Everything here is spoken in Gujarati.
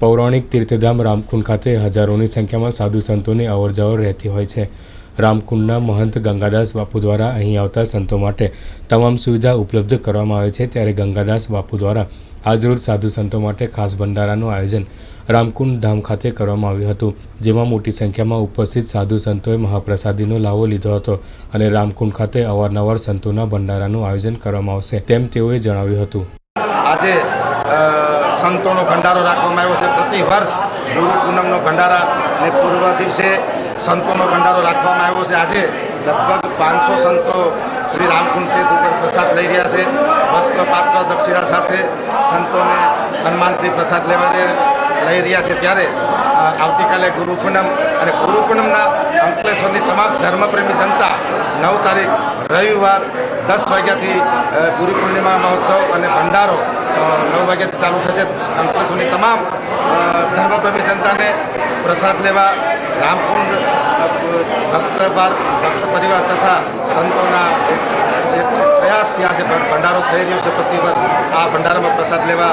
પૌરાણિક તીર્થધામ રામકુંડ ખાતે હજારોની સંખ્યામાં સાધુ સંતોની અવરજવર રહેતી હોય છે. રામકુંડના મહંત ગંગાદાસ બાપુ દ્વારા અહીં આવતા સંતો માટે તમામ સુવિધા ઉપલબ્ધ કરવામાં આવે છે. ત્યારે ગંગાદાસ બાપુ દ્વારા આજરોજ સાધુ સંતો માટે ખાસ ભંડારાનું આયોજન રામકુંડ ધામ ખાતે કરવામાં આવ્યું હતું. જેમાં મોટી સંખ્યામાં ઉપસ્થિત સાધુ સંતોએ મહાપ્રસાદીનો લાવો લીધો હતો અને રામકુંડ ખાતે અવારનવાર સંતોના ભંડારાનું આયોજન કરવામાં આવશે તેમ તેઓએ જણાવ્યું હતું. આજે સંતોનો ભંડારો રાખવામાં આવ્યો છે. પ્રતિ વર્ષ ગુરુ પૂનમનો ભંડારા ને પૂર્વ દિવસે સંતોનો ભંડારો રાખવામાં આવ્યો છે. આજે લગભગ પાંચસો સંતો શ્રી રામકુંડ તીર્થ ઉપર પ્રસાદ લઈ રહ્યા છે. વસ્ત્ર, પાત્ર, દક્ષિણા સાથે સંતોને સન્માનથી પ્રસાદ લેવા લઈ રહ્યા છે. ત્યારે આવતીકાલે ગુરુ પૂનમ અને ગુરુ પૂનમના અંકલેશ્વરની તમામ ધર્મપ્રેમી જનતા નવ તારીખ રવિવાર દસ વાગ્યાથી ગુરુ પૂર્ણિમા મહોત્સવ અને ભંડારો નવ વાગ્યાથી ચાલુ થશે. અંકલેશ્વરની તમામ જનતાને પ્રસાદ લેવા રામકુંડ ભક્ત ભક્ત પરિવાર તથા સંતોના પ્રયાસથી આજે ભંડારો થઈ રહ્યો છે પ્રતિ આ ભંડારામાં પ્રસાદ લેવા